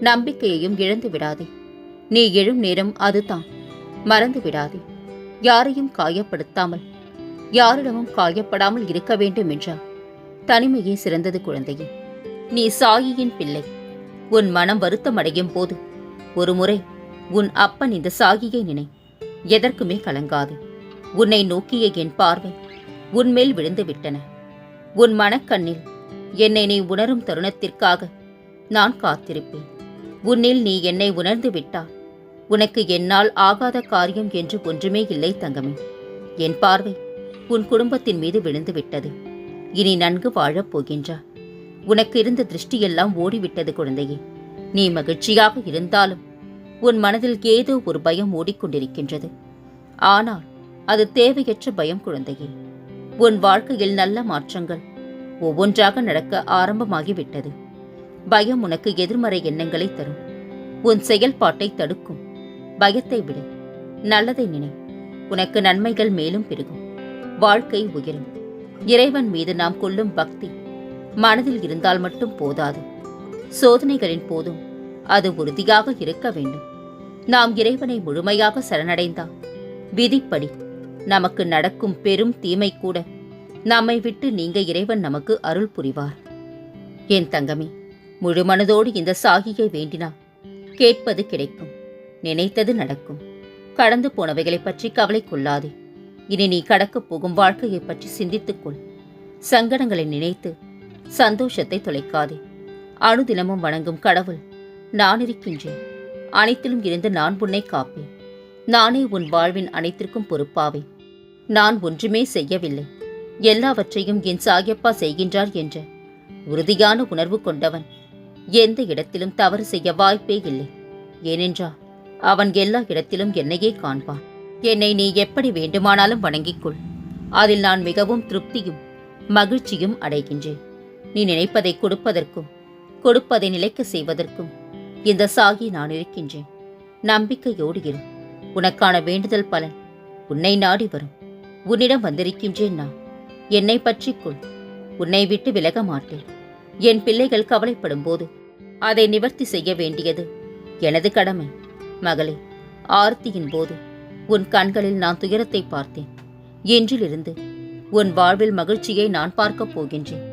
நம்பிக்கையையும் இழந்து விடாதே. நீ எழும் நேரம் அதுதான். மறந்து விடாதே. யாரையும் காயப்படுத்தாமல் யாரிடமும் காயப்படாமல் இருக்க வேண்டும் என்றார். தனிமையே சிறந்தது குழந்தையே. நீ சாயியின் பிள்ளை. உன் மனம் வருத்தமடையும் போது ஒருமுறை உன் அப்பன் இந்த சாகியை நினை. எதற்குமே கலங்காது. உன்னை நோக்கிய என் பார்வை உன்மேல் விழுந்து விட்டன. உன் மனக்கண்ணில் என்னை நீ உணரும் தருணத்திற்காக நான் காத்திருப்பேன். உன்னில் நீ என்னை உணர்ந்து விட்டால் உனக்கு என்னால் ஆகாத காரியம் என்று ஒன்றுமே இல்லை தங்கமே. என் பார்வை உன் குடும்பத்தின் மீது விழுந்து விட்டது. இனி நன்கு வாழப் போகின்றா. உனக்கு இருந்த திருஷ்டியெல்லாம் ஓடிவிட்டது குழந்தையே. நீ மகிழ்ச்சியாக இருந்தாலும் உன் மனதில் ஏதோ ஒரு பயம் ஓடிக்கொண்டிருக்கின்றது. ஆனால் அது தேவையற்ற பயம் குழந்தையே. உன் வாழ்க்கையில் நல்ல மாற்றங்கள் ஒவ்வொன்றாக நடக்க ஆரம்பமாகிவிட்டது. பயம் உனக்கு எதிர்மறை எண்ணங்களை தரும். உன் செயல்பாட்டை தடுக்கும். பயத்தை விடு. நல்லதை நினை. உனக்கு நன்மைகள் மேலும் பெருகும். வாழ்க்கை உயரும். இறைவன் மீது நாம் கொள்ளும் பக்தி மனதில் இருந்தால் மட்டும் போதாது. சோதனைகளின் போதும் அது உறுதியாக இருக்க வேண்டும். நாம் இறைவனை முழுமையாக சரணடைந்தால் விதிப்படி நமக்கு நடக்கும் பெரும் தீமை கூட நம்மை விட்டு நீங்க இறைவன் நமக்கு அருள் புரிவார். என் தங்கமே முழு மனதோடு இந்த சாகியை வேண்டினான் கேட்பது கிடைக்கும். நினைத்தது நடக்கும். கடந்து போனவைகளைப் பற்றி கவலை கொள்ளாதே. இனி நீ கடக்கப் போகும் வாழ்க்கையைப் பற்றி சிந்தித்துக்கொள் சங்கடங்களை நினைத்து சந்தோஷத்தை தொலைக்காதே. அணுதினமும் வணங்கும் கடவுள் நான் இருக்கின்றேன். அனைத்திலும் இருந்து நான் உன்னை காப்பேன். நானே உன் வாழ்வின் அனைத்திற்கும் பொறுப்பாவேன் நான் ஒன்றுமே செய்யவில்லை. எல்லாவற்றையும் என் சாகியப்பா செய்கின்றார் என்ற உறுதியான உணர்வு கொண்டவன் எந்த இடத்திலும் தவறு செய்ய வாய்ப்பே இல்லை. ஏனென்றால் அவன் எல்லா இடத்திலும் என்னையே காண்பான். என்னை நீ எப்படி வேண்டுமானாலும் வணங்கிக் அதில் நான் மிகவும் திருப்தியும் மகிழ்ச்சியும் அடைகின்றேன். நீ நினைப்பதை கொடுப்பதற்கும் கொடுப்பதை நிலைக்க செய்வதற்கும் இந்த சாகி நான் இருக்கின்றேன் நம்பிக்கையோடு இரு. உனக்கான வேண்டுதல் பலன் உன்னை நாடி வரும். உன்னிடம் வந்திருக்கின்றேன் நான். என்னை பற்றிக்கொள் உன்னை விட்டு விலக மாட்டேன். என் பிள்ளைகள் கவலைப்படும் போது அதை நிவர்த்தி செய்ய வேண்டியது எனது கடமை. மகளே ஆர்த்தியின் போது உன் கண்களில் நான் துயரத்தை பார்த்தேன். என்றிலிருந்து உன் வாழ்வில் மகிழ்ச்சியை நான் பார்க்கப் போகின்றேன்.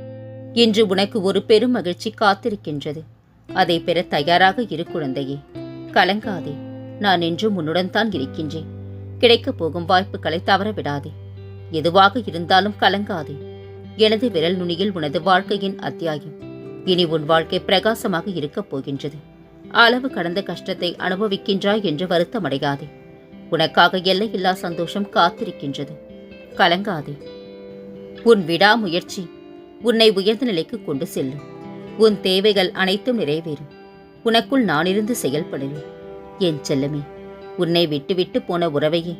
இன்று உனக்கு ஒரு பெரும் மகிழ்ச்சி காத்திருக்கின்றது. அதை பெற தயாராக இரு குழந்தையே. கலங்காதே. நான் என்றும் உன்னுடன் தான் இருக்கின்றேன். கிடைக்கப் போகும் வாய்ப்புகளை தவற விடாதே எதுவாக இருந்தாலும் கலங்காதே. எனது விரல் நுனியில் உனது வாழ்க்கையின் அத்தியாயம். இனி உன் வாழ்க்கை பிரகாசமாக இருக்கப் போகின்றது. அளவு கடந்த கஷ்டத்தை அனுபவிக்கின்றாய் என்று வருத்தமடையாதே. உனக்காக எல்லையில்லா சந்தோஷம் காத்திருக்கின்றது. கலங்காதே. உன் விடாமுயற்சி உன்னை உயர்ந்த நிலைக்கு கொண்டு செல்லும். உன் தேவைகள் அனைத்தும் நிறைவேறும். உனக்குள் நானிருந்து செயல்படுவேன். என் செல்லமே உன்னை விட்டுவிட்டு போன உறவையே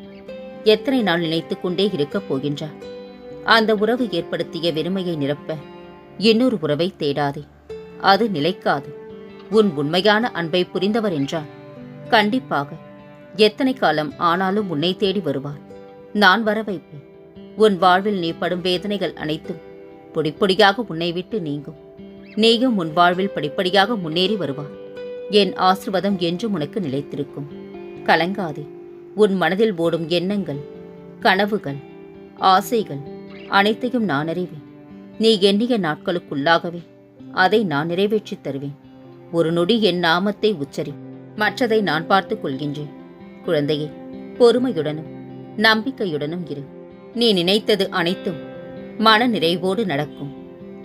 எத்தனை நாள் நினைத்துக் கொண்டே இருக்கப் போகின்றார் அந்த உறவு ஏற்படுத்திய வெறுமையை நிரப்ப இன்னொரு உறவை தேடாதே. அது நிலைக்காது. உன் உண்மையான அன்பை புரிந்தவர் என்றால் கண்டிப்பாக எத்தனை காலம் ஆனாலும் உன்னை தேடி வருவார். நான் வர வைப்பேன். உன் வாழ்வில் நீ படும் வேதனைகள் அனைத்தும் பொடிப்பொடியாக உன்னை விட்டு நீங்கும். நீயும் உன் வாழ்வில் படிப்படியாக முன்னேறி வருவார் என் ஆசிர்வாதம் என்றும் உனக்கு நிலைத்திருக்கும். கலங்காதே. உன் மனதில் ஓடும் எண்ணங்கள் கனவுகள் ஆசைகள் அனைத்தையும் நான் அறிவேன். நீ எண்ணிய நாட்களுக்குள்ளாகவே அதை நான் நிறைவேற்றித் தருவேன். ஒரு நொடி என் நாமத்தை உச்சரி. மற்றதை நான் பார்த்துக் கொள்கின்றேன். குழந்தையே பொறுமையுடனும் நம்பிக்கையுடனும் இரு. நீ நினைத்தது அனைத்தும் மன நிறைவோடு நடக்கும்.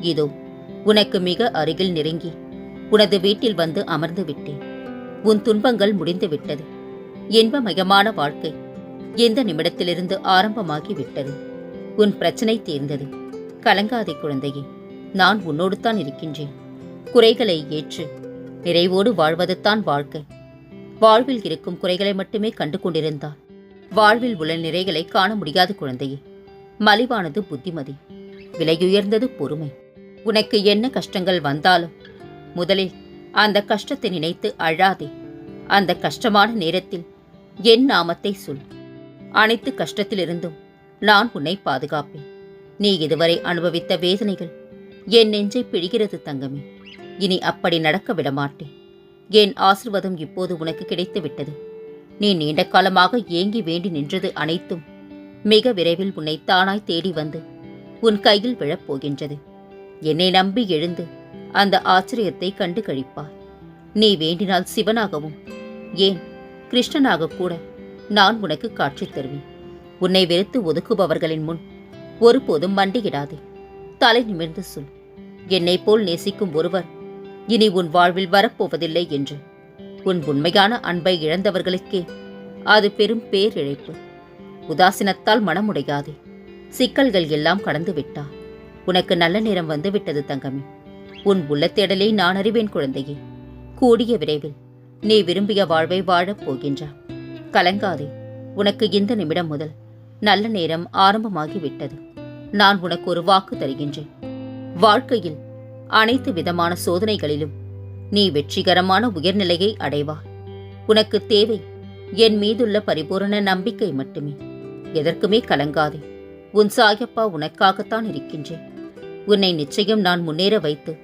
இதோ உனக்கு மிக அருகில் நெருங்கி உனது வீட்டில் வந்து அமர்ந்து விட்டேன். உன் துன்பங்கள் முடிந்து விட்டது. இன்பமயமான வாழ்க்கை எந்த நிமிடத்திலிருந்து ஆரம்பமாகி விட்டது? உன் பிரச்சனை தீர்ந்தது. கலங்காதே குழந்தையே நான் உன்னோடு தான் இருக்கின்றேன். குறைகளை ஏற்று நிறைவோடு வாழ்வதுதான் வாழ்க்கை. வாழ்வில் இருக்கும் குறைகளை மட்டுமே கண்டு கொண்டிருந்தால் வாழ்வில் உள்ள நிறைகளை காண முடியாது குழந்தையே மலிவானது புத்திமதி விலையுயர்ந்தது பொறுமை. உனக்கு என்ன கஷ்டங்கள் வந்தாலும் முதலில் அந்த கஷ்டத்தை நினைத்து அழாதே. அந்த கஷ்டமான நேரத்தில் என் நாமத்தை சொல். அனைத்து கஷ்டத்திலிருந்தும் நான் உன்னை பாதுகாப்பேன். நீ இதுவரை அனுபவித்த வேதனைகள் என் நெஞ்சை பிழிகிறது தங்கமே. இனி அப்படி நடக்க விடமாட்டேன். என் ஆசிர்வாதம் இப்போது உனக்கு கிடைத்து விட்டது நீ நீண்ட காலமாக ஏங்கி வேண்டி நின்றது அனைத்தும் மிக விரைவில் உன்னை தானாய் தேடி வந்து உன் கையில் விழப்போகின்றது. என்னை நம்பி எழுந்து அந்த ஆச்சரியத்தை கண்டு கழிப்பார் நீ வேண்டினால் சிவனாகவும் ஏன் கிருஷ்ணனாக கூட நான் உனக்கு காட்சி தருவேன். உன்னை வெறுத்து ஒதுக்குபவர்களின் முன் ஒருபோதும் மண்டியிடாதே. தலை நிமிர்ந்து சொல் என்னைப் போல் நேசிக்கும் ஒருவர் இனி உன் வாழ்வில் வரப்போவதில்லை என்று. உன் உண்மையான அன்பை இழந்தவர்களுக்கே அது பெரும் பேரிழைப்பு. உதாசீனத்தால் மனமுடையாதே. சிக்கல்கள் எல்லாம் கடந்து விட்டா. உனக்கு நல்ல நேரம் வந்து விட்டது தங்கமே. உன் உள்ள தேடலை நான் அறிவேன் குழந்தையே. கூடிய விரைவில் நீ விரும்பிய வாழ்வை வாழப் போகின்றா. கலங்காதே. உனக்கு இந்த நிமிடம் முதல். நல்ல நேரம் ஆரம்பமாகிவிட்டது. நான் உனக்கு ஒரு வாக்கு தருகின்றேன். வாழ்க்கையில் அனைத்து விதமான சோதனைகளிலும் நீ வெற்றிகரமான உயர்நிலையை அடைவாய். உனக்கு தேவை என் மீதுள்ள பரிபூரண நம்பிக்கை மட்டுமே. எதற்குமே கலங்காதே. உன் சாயப்பா உனக்காகத்தான் இருக்கின்றேன். உன்னை நிச்சயம் நான் முன்னேற வைத்து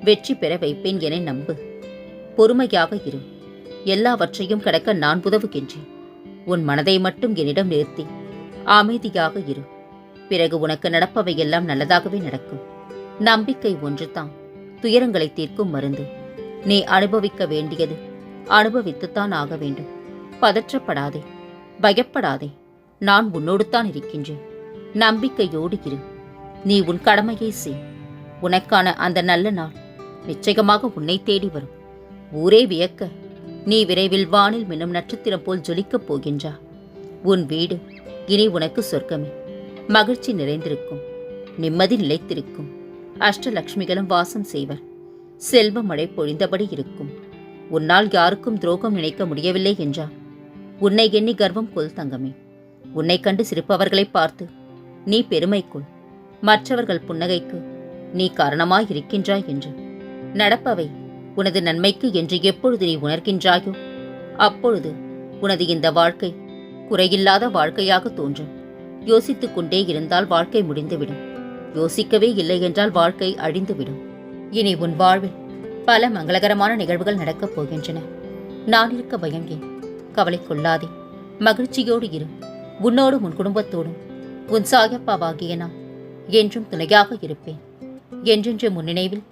வெற்றி பெற வைப்பேன் என நம்பு. பொறுமையாக இரு. எல்லாவற்றையும் கடக்க நான் உதவுகின்றேன். உன் மனதை மட்டும் என்னிடம் நிறுத்தி அமைதியாக இரு. பிறகு உனக்கு நடப்பவையெல்லாம் நல்லதாகவே நடக்கும். நம்பிக்கை ஒன்றுதான். துயரங்களை தீர்க்கும் மருந்து. நீ அனுபவிக்க வேண்டியது அனுபவித்துத்தான் ஆக வேண்டும். பதற்றப்படாதே. பயப்படாதே. நான் உன்னோடுத்தான் இருக்கின்றேன். நம்பிக்கையோடு இரு. நீ உன் கடமையை செய். உனக்கான அந்த நல்ல நாள் நிச்சயமாக உன்னை தேடி வரும். ஊரே வியக்க. நீ விரைவில் வானில் மின்னும் நட்சத்திரம் போல் ஜொலிக்கப் போகின்றா. உன் வீடு இனி உனக்கு சொர்க்கமே. மகிழ்ச்சி நிறைந்திருக்கும். நிம்மதி நிலைத்திருக்கும். அஷ்டலக்ஷ்மிகளும் வாசம் செய்வர். செல்வ மழை பொழிந்தபடி இருக்கும். உன்னால் யாருக்கும் துரோகம் நினைக்க முடியவில்லை என்றா? உன்னை எண்ணி கர்வம் கொள் தங்கமே. உன்னை கண்டு சிரிப்பவர்களை பார்த்து நீ பெருமைக்குள். மற்றவர்கள் புன்னகைக்கு நீ காரணமாய் இருக்கின்றாய் என்று. நடப்பவை உனது நன்மைக்கு என்று எப்பொழுது நீ உணர்கின்றாயோ அப்பொழுது உனது இந்த வாழ்க்கை குறையில்லாத வாழ்க்கையாக தோன்றும். யோசித்துக் கொண்டே இருந்தால் வாழ்க்கை முடிந்துவிடும். யோசிக்கவே இல்லை என்றால் வாழ்க்கை அழிந்துவிடும். இனி உன் வாழ்வில் பல மங்களகரமான நிகழ்வுகள் நடக்கப் போகின்றன. நான் இருக்க பயம் ஏன் கவலை கொள்ளாதே. மகிழ்ச்சியோடு இரு. உன்னோடும் உன் குடும்பத்தோடும். உன் சாயப்பாவாகிய நான் என்றும் துணையாக இருப்பேன். என்றென்று முன்னினைவில்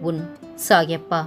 உன் சாயப்பா.